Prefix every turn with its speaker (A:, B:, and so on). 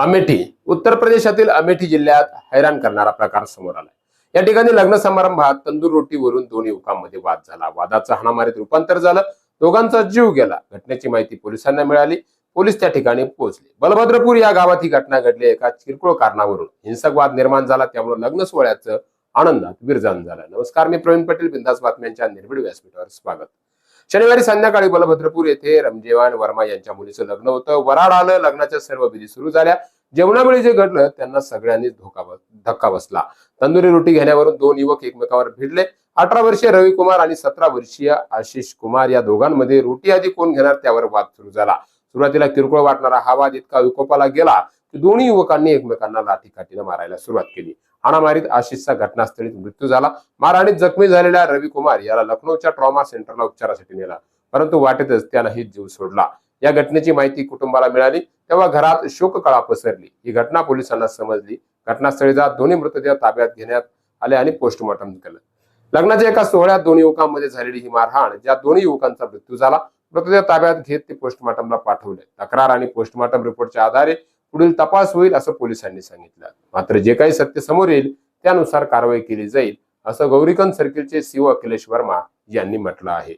A: अमेठी उत्तर प्रदेशातील अमेठी जिल्ह्यात हैराण करणारा प्रकार समोर आला या ठिकाणी लग्न समारंभात तंदूर रोटीवरून दोन युवकांमध्ये वाद झाला. वादाचं हाणामारीत रूपांतर झालं. दोघांचा जीव गेला. घटनेची माहिती पोलिसांना मिळाली. पोलीस त्या ठिकाणी पोहोचले. बलभद्रपूर या गावात ही घटना घडली. एका किरकोळ कारणावरून हिंसक वाद निर्माण झाला. त्यामुळे लग्न सोहळ्याचं आनंदात विरजन झालं. नमस्कार मी प्रवीण पटेल. बिंदास बातम्यांच्या निर्भीड व्यासपीठावर स्वागत. शनिवारी संध्याकाळी बलभद्रपूर येथे रमजेवान वर्मा यांच्या मुलीचं लग्न होतं. वराड आलं. लग्नाच्या सर्व विधी सुरू झाल्या. जेवणावेळी जे घडलं त्यांना सगळ्यांनीच धोका धक्का बसला. तंदुरी रोटी घेण्यावरून दोन युवक एकमेकावर भिडले. अठरा वर्षीय रवी कुमार आणि सतरा वर्षीय आशिष कुमार या दोघांमध्ये रोटी आधी कोण घेणार त्यावर वाद सुरू झाला. सुरुवातीला किरकोळ वाटणारा हा वाद इतका विकोपाला गेला की दोन्ही युवकांनी एकमेकांना लाठीकाठीनं मारायला सुरुवात केली. हाणामारीत आशिषचा घटनास्थळीत मृत्यू झाला. मारहाणीत जखमी झालेल्या रवी कुमार याला लखनौच्या ट्रॉमा सेंटरला उपचारासाठी नेला. परंतु वाटेतच त्यानंही जीव सोडला. या घटनेची माहिती कुटुंबाला मिळाली तेव्हा घरात शोककळा पसरली. ही घटना पोलिसांना समजली. घटनास्थळी जात दोन्ही मृतदेह ताब्यात घेण्यात आले आणि पोस्टमॉर्टम केलं. लग्नाच्या एका सोहळ्यात दोन युवकांमध्ये झालेली ही मारहाण ज्या दोन्ही युवकांचा मृत्यू झाला मृतदेह ताब्यात घेत ते पोस्टमॉर्टमला पाठवले. तक्रार आणि पोस्टमॉर्टम रिपोर्टच्या आधारे पुढील तपास होईल असं पोलिसांनी सांगितलं. मात्र जे काही सत्य समोर येईल त्यानुसार कारवाई केली जाईल असं गौरीकंद सर्किलचे सीओ अखिलेश वर्मा यांनी म्हटलं आहे.